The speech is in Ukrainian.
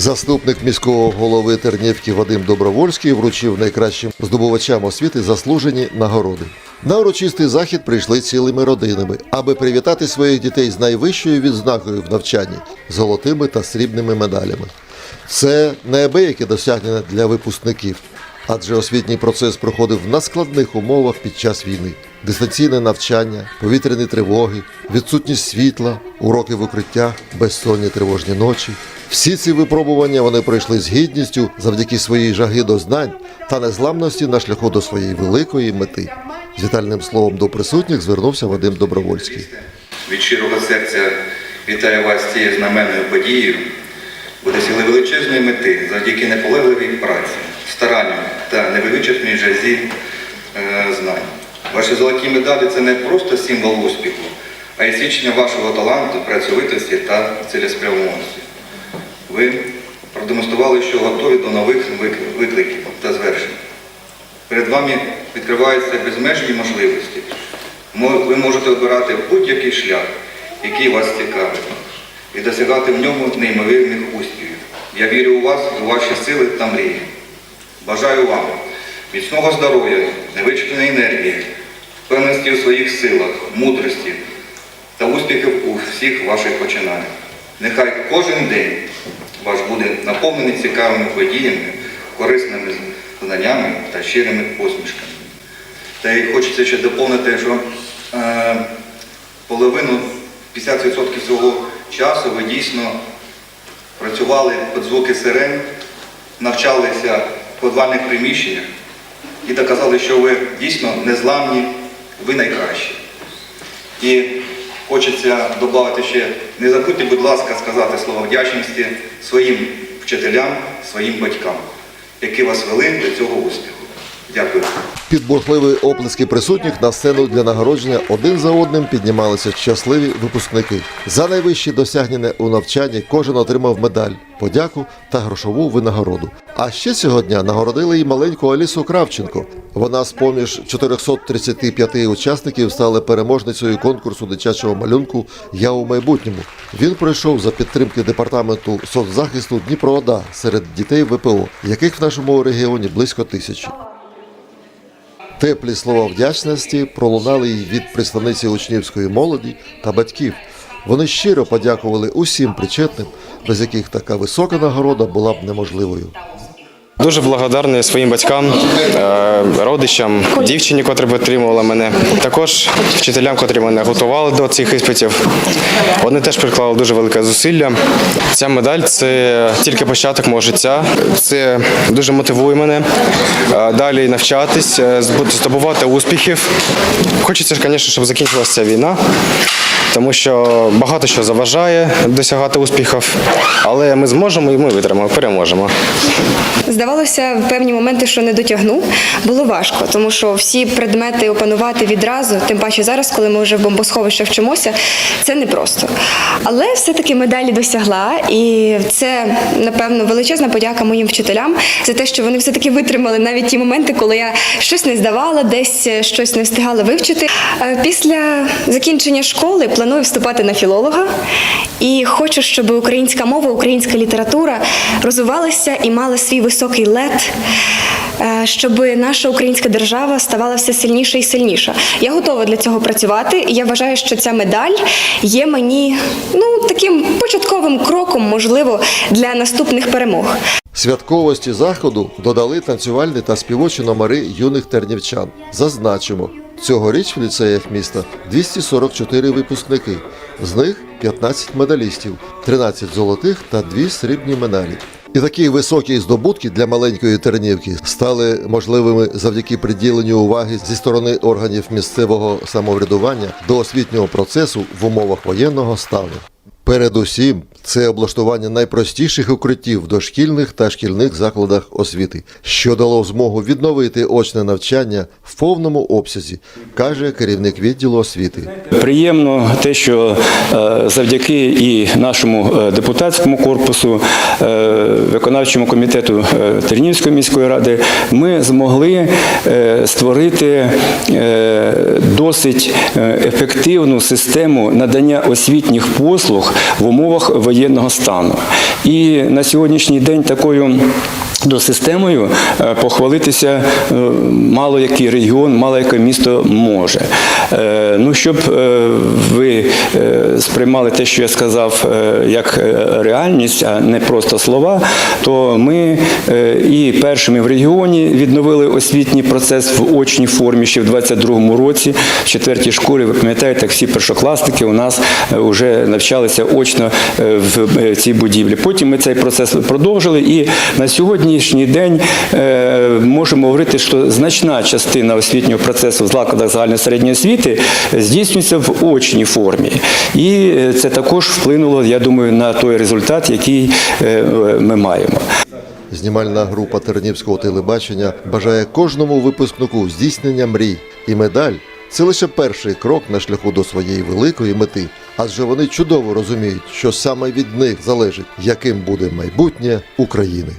Заступник міського голови Тернівки Вадим Добровольський вручив найкращим здобувачам освіти заслужені нагороди. На урочистий захід прийшли цілими родинами, аби привітати своїх дітей з найвищою відзнакою в навчанні золотими та срібними медалями. Це неабияке досягнення для випускників, адже освітній процес проходив в надскладних умовах під час війни. Дистанційне навчання, повітряні тривоги, відсутність світла, уроки в укриттях, безсонні тривожні ночі. Всі ці випробування вони пройшли з гідністю завдяки своїй жаги до знань та незламності на шляху до своєї великої мети. З вітальним словом до присутніх звернувся Вадим Добровольський. Від щирого серця вітаю вас цією знаменною подією. Ви досягли величезної мети завдяки наполегливій праці, старанню та невивичерпній жазі е, знань. Ваші золоті медалі це не просто символ успіху, а й свідчення вашого таланту, працьовитості та цілеспрямованості. Ви продемонстрували, що готові до нових викликів та звершень. Перед вами відкриваються безмежні можливості. Ви можете обирати будь-який шлях, який вас цікавить, і досягати в ньому неймовірних успіхів. Я вірю у вас, у ваші сили та мрії. Бажаю вам міцного здоров'я, невичерпної енергії, впевненості у своїх силах, мудрості та успіхів у всіх ваших починаннях. Нехай кожен день ваш буде наповнений цікавими подіями, корисними знаннями та щирими посмішками. Та й хочеться ще доповнити, що е, половину 50% свого часу ви дійсно працювали під звуки сирен, навчалися в подвальних приміщеннях і доказали, що ви дійсно незламні, ви найкращі. І хочеться додати ще, не забудьте, будь ласка, сказати слово вдячності своїм вчителям, своїм батькам, які вас вели до цього успіху. Під бурхливі оплески присутніх на сцену для нагородження один за одним піднімалися щасливі випускники. За найвищі досягнення у навчанні кожен отримав медаль, подяку та грошову винагороду. А ще цього дня нагородили і маленьку Алісу Кравченко. Вона з поміж 435 учасників стала переможницею конкурсу дитячого малюнку Я у майбутньому. Він пройшов за підтримки департаменту соцзахисту Дніпроода серед дітей ВПО, яких в нашому регіоні близько тисячі. Теплі слова вдячності пролунали й від представниці учнівської молоді та батьків. Вони щиро подякували усім причетним, без яких така висока нагорода була б неможливою. Дуже благодарний своїм батькам, е, родичам, дівчині, котра підтримувала мене. Також вчителям, котрі мене готували до цих іспитів. Вони теж приклали дуже велике зусилля. Ця медаль це тільки початок мого життя. Це дуже мотивує мене е, далі навчатись, е, здобувати успіхів. Хочеться, звісно, щоб закінчилася ця війна. Тому що багато що заважає досягати успіхів, але ми зможемо і ми витримаємо, переможемо. Здавалося, в певні моменти, що не дотягну, було важко, тому що всі предмети опанувати відразу, тим паче зараз, коли ми вже в бомбосховищах вчимося, це непросто. Але все-таки медалі досягла, і це, напевно, величезна подяка моїм вчителям за те, що вони все-таки витримали навіть ті моменти, коли я щось не здавала, десь щось не встигала вивчити. Е, Після закінчення школи планую вступати на філолога і хочу, щоб українська мова, українська література розвивалася і мала свій високий лед, е, щоб наша українська держава ставала все сильніша і сильніша. Я готова для цього працювати, і я вважаю, що ця медаль є мені ну таким початковим кроком, можливо, для наступних перемог. Святковості заходу додали танцювальні та співочі номери юних тернівчан. Зазначимо, цьогоріч в ліцеях міста 244 випускники, з них 15 медалістів, 13 золотих та 2 срібні медалі. І такі високі здобутки для маленької Тернівки стали можливими завдяки приділенню уваги зі сторони органів місцевого самоврядування до освітнього процесу в умовах воєнного стану. Передусім, це облаштування найпростіших укриттів в дошкільних та шкільних закладах освіти, що дало змогу відновити очне навчання в повному обсязі, каже керівник відділу освіти. Приємно те, що е, завдяки і нашому е, депутатському корпусу, е, виконавчому комітету Тернівської міської ради, ми змогли створити досить ефективну систему надання освітніх послуг в умовах воєнного стану. І на сьогоднішній день такою. До системою е, похвалитися е, мало який регіон, мало яке місто може. Е, Ну, щоб ви сприймали те, що я сказав, як реальність, а не просто слова, то ми і першими в регіоні відновили освітній процес в очній формі ще в 22-му році. В четвертій школі, ви пам'ятаєте, всі першокласники у нас вже навчалися очно в цій будівлі. Потім ми цей процес продовжили, і на сьогоднішній день е, можемо говорити, що значна частина освітнього процесу в закладах загальної середньої освіти здійснюється в очній формі. І е, це також вплинуло, я думаю, на той результат, який е, ми маємо. Знімальна група Тернівського телебачення бажає кожному випускнику здійснення мрій і медаль. Це лише перший крок на шляху до своєї великої мети, адже вони чудово розуміють, що саме від них залежить, яким буде майбутнє України.